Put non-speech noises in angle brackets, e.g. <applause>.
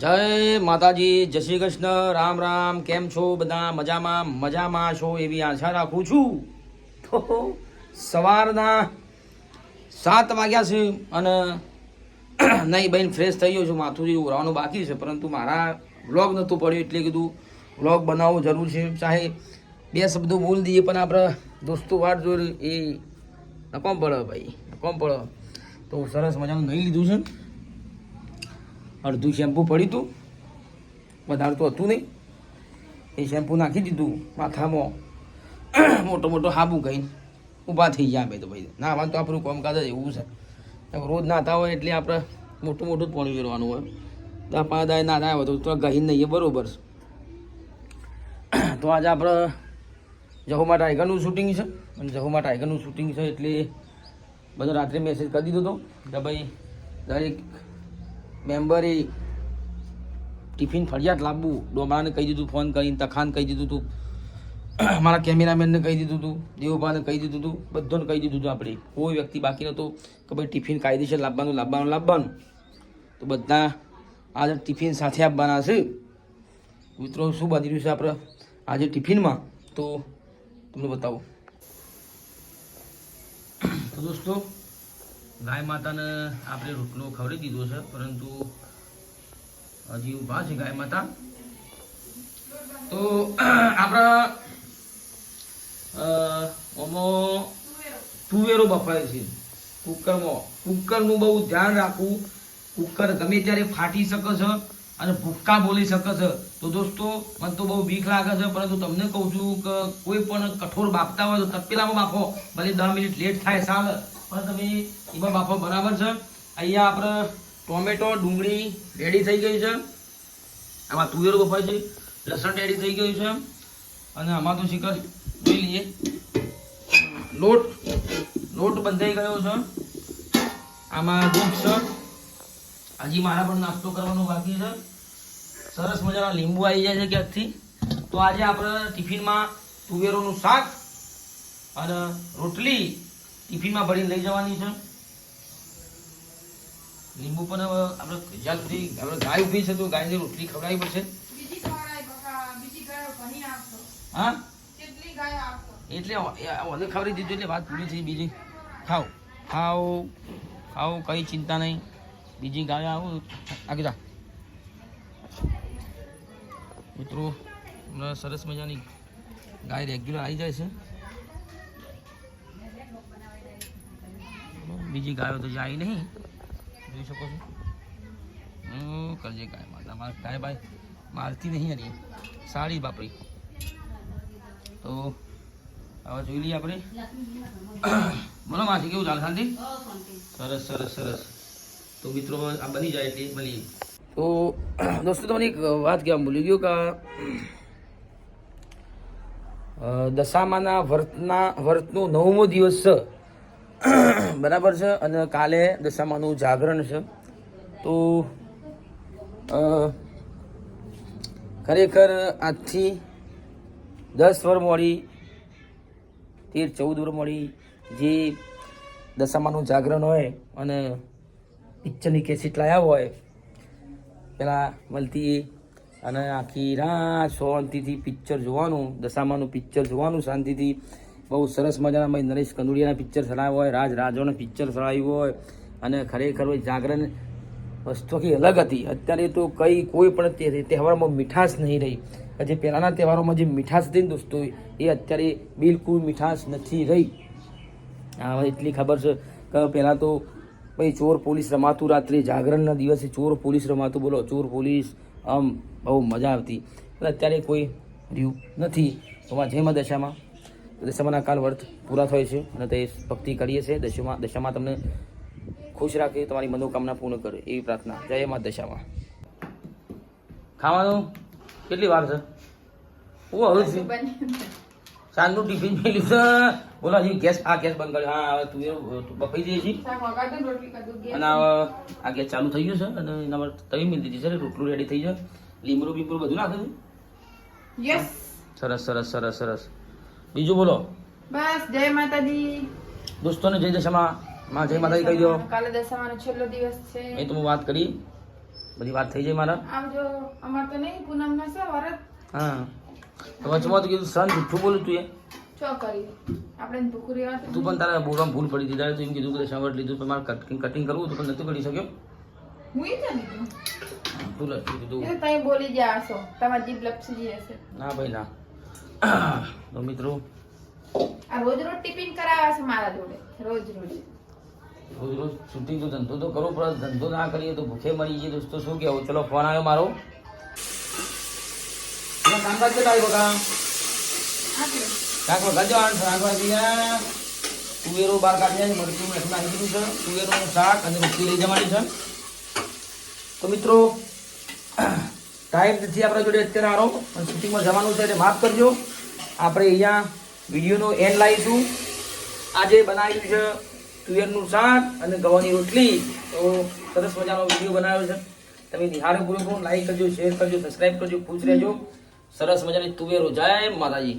જય માતાજી, જય શ્રી કૃષ્ણ. રામ રામ. કેમ છો બધા? મજામાં? મજામાં છો એવી આશા રાખું છું. તો સવારના સાત વાગ્યા છે અને <clears throat> નહીં, બહેન ફ્રેશ થઈ ગયો છું. માથું ઉરાવાનું બાકી છે, પરંતુ મારા વ્લોગ નહોતું પડ્યું એટલે કીધું વ્લોગ બનાવવું જરૂર છે. ચાહે બે શબ્દો બોલ દઈએ, પણ આપણે દોસ્તો વાટ જોઈ એ નકોમ પડે ભાઈ, નકોમ પડે. તો સરસ મજાનું નહીં લીધું છે. અડધું શેમ્પુ પડ્યું હતું વધારે તો હતું નહીં. એ શેમ્પુ નાખી દીધું માથામાં. મોટો મોટો હાબુ કહીને ઊભા થઈ ગયા અમે તો ભાઈ. નાવાનું તો આપણું કામકાજ જ એવું છે. રોજ નાતા હોય એટલે આપણે મોટું મોટું જ પાણી ફેરવાનું હોય. તો પાંચ દાય નાતા હોય તો ગહીને નહીં બરાબર તો આજે આપણે જહુમા ટાઈગરનું શૂટિંગ છે. અને જહુમા ટાઈગરનું શૂટિંગ છે એટલે બધો રાત્રે મેસેજ કરી દીધો હતો કે ભાઈ દરેક મેમ્બરે ટિફિન ફરિયાદ લાવવું. ડોમરાને કહી દીધું, ફોન કરીને તખાન કહી દીધું હતું <clears throat> મારા કેમેરામેનને કહી દીધું હતું દેવભાને કહી દીધું હતું બધાને કહી દીધું હતું આપણે. કોઈ વ્યક્તિ બાકી નહોતો કે ભાઈ ટિફિન કાયદેસર લાવવાનું લાવવાનું લાવવાનું. તો બધા આજે ટિફિન સાથે આપવાના છે. મિત્રો, શું બની રહ્યું છે આપણે આજે ટિફિનમાં? તો તમને બતાવો. <clears throat> તો દોસ્તો ગાય માતાને આપણે રોટલો ખવડી દીધો છે, પરંતુ હજી ઊભા છે ગાય માતા. તો, આપણા તુવેરો બફાય છે. કુકરમાં, કુકરનું બહુ ધ્યાન રાખવું. કુકર ગમે ત્યારે ફાટી શકે છે અને ભૂક્કા બોલી શકે છે. તો દોસ્તો, મને તો બહુ બીક લાગે છે, પરંતુ તમને કહું છું કે કોઈ પણ કઠોર બાફતા હોય તો તપેલામાં બાફો. ભલે દસ મિનિટ લેટ થાય ચાલે પણ તમે એમાં બાફો બરાબર છે. અહીંયા આપણે ટોમેટો, ડુંગળી રેડી થઈ ગઈ છે. આમાં તુવેરો બફાય છે. લસણ રેડી થઈ ગયું છે. અને આમાં તો શિખર જોઈ લઈએ. લોટ લોટ બંધાઈ ગયો છે. આમાં દૂધ છે. હજી મારા પણ નાસ્તો કરવાનો બાકી છે. સરસ મજાના લીંબુ આવી જાય છે ક્યાંકથી. તો આજે આપણે ટિફિનમાં તુવેરોનું શાક અને રોટલી ટિફિનમાં ભરીને લઈ જવાની છે. લીંબુ પણ આપણે જ્યાં સુધી આપણે ગાય ઊભી છે તો ગાયને રોટલી ખવડાવી પડશે. હા? એટલે ઓને ખબર દીધું એટલે વાત પૂરી થઈ બીજી. ખાઓ. ખાઓ. ખાઓ કઈ ચિંતા નહીં. બીજી ગાય આવું. આગળ જા. મિત્રો હમણાં સરસ મજાની ગાય રેગ્યુલર આવી જાય છે. બીજી ગાયો તો જાય નહીં. જોઈ શકો છો. હું કરજે ગાય માતા. મારે ગાય ભાઈ મારતી નહીં હરી સારી બાપરી. તો હવે જોઈ લઈએ આપણે. બોલો માસી, કેવું ચાલે? શાંતિ? સરસ સરસ સરસ. તો મિત્રો, આ બની જાય એટલે મળીએ. તો દોસ્તો, તમને એક વાત કહેવા ભૂલી ગયો કે દશામાના વર્તના, વર્તનો નવમો દિવસ <coughs> બરાબર છે અને કાલે દશામાનું જાગરણ છે. તો ખરેખર આજથી દસ વર મોડી, તેર ચૌદ વર મોડી જે દશામાનું જાગરણ હોય અને પિક્ચરની કેસેટ લાવ્યા હોય, પેલા મળતી અને આખી રાત શાંતિથી પિક્ચર જોવાનું, દશામાનું પિક્ચર જોવાનું, શાંતિથી બહુ સરસ મજાના ભાઈ નરેશ કંદુડિયાના પિક્ચર ચલાવ્યા હોય, રાજ રાજાના પિક્ચર ચલાવ્યું હોય અને ખરેખર જાગરણ વસ્તુ આખી અલગ હતી. અત્યારે તો કઈ કોઈ પણ તહેવારમાં મીઠાશ નહીં રહી. જે પહેલાંના તહેવારોમાં જે મીઠાશ હતી ને દોસ્તો, એ અત્યારે બિલકુલ મીઠાશ નથી રહી. હા એટલી ખબર છે કે પહેલાં તો ભાઈ ચોર પોલીસ રમાતું રાત્રે, જાગરણના દિવસે ચોર પોલીસ રમાતું. બોલો, ચોર પોલીસ, આમ બહુ મજા આવતી. અત્યારે કોઈ રહ્યું નથી. તો જેમાં દશામાં? દશામાના કાલ વર્ત પૂરા થાય છે અને તે ભક્તિ કરીએ છીએ. દશામાં દશામાં તમને ખુશ રાખે તમારી મનોકામના પૂર્ણ કરે એવી પ્રાર્થના. જય મા દશામાં. ખાવાનું કેટલી વાર છે? ઓ હવે છે. સાંજનું ટિફિન મેળ્યું છે બોલો હજી ગેસ આ ગેસ બંધ કર્યો. હા હવે તું એ બફાઈ જઈએ છીએ. અને આ ગેસ ચાલુ થઈ ગયું છે અને એના પર તવી મિલ દીધી છે. રોટલું રેડી થઈ જાય લીમડું બીમડું બધું નાખે છે. સરસ સરસ સરસ સરસ. બીજું બોલો. બસ જય માતાજી. દોસ્તોને જય દશામાં. માં જય માતાજી કહી દો. કાલે દશામાનો છેલ્લો દિવસ છે. એ તો હું વાત કરી. બધી વાત થઈ જાય મારા. આવજો. અમાર તો નહીં પૂનમ ના છે વરત. હા. તો વચમાં તો કીધું સન જુઠ્ઠું બોલું તું એ. ચો કરી. આપણે ભૂખું રહેવા તું પણ તારા બોલવામાં ભૂલ પડી દીધા. તું એમ કીધું કે દશામાં લીધું પણ મારે કટિંગ કટિંગ કરવું તું પણ નતું કરી શક્યો. હું એ જાણી તું ભૂલ હતી કીધું તમે બોલી ગયા હશો. તમારી જીભ લપસી હશે. ના ભાઈ ના. તો મિત્રો આ રોજ રોજ ટિફિન કરાવે છે મારા જોડે રોજ રોજ. રોજ રોજ શૂટિંગ તો ધંધો તો કરવો પડે ધંધો ના કરીએ તો ભૂખે મરી જઈએ. દોસ્તો શું કહેવું? ચલો ફોન આવ્યો મારો. કામકાજ કેટલા આવ્યો આપણે કાંક આઠ આઠ વાગ્યા તુવેરો બાર કાઢ્યા છે મરચું મેઠું નાખી દીધું છે. તુવેરોનું શાક અને રોટલી લઈ જવાની છે. તો મિત્રો ટાઈમ નથી આપણા જોડે અત્યારે આરો પણ શૂટિંગમાં જવાનું છે એટલે માફ કરજો. આપણે અહીંયા વિડીયોનો એન્ડ લાવીશું. આજે બનાવ્યું છે તુવેરનું શાક અને ગવાની રોટલી. તો સરસ મજાનો વીડિયો બનાવ્યો છે. તમે નિહાળો પૂરો લાઈક કરજો શેર કરજો સબસ્ક્રાઈબ કરજો, ખુશ રહેજો. સરસ મજાની તુવેરો. જય માતાજી.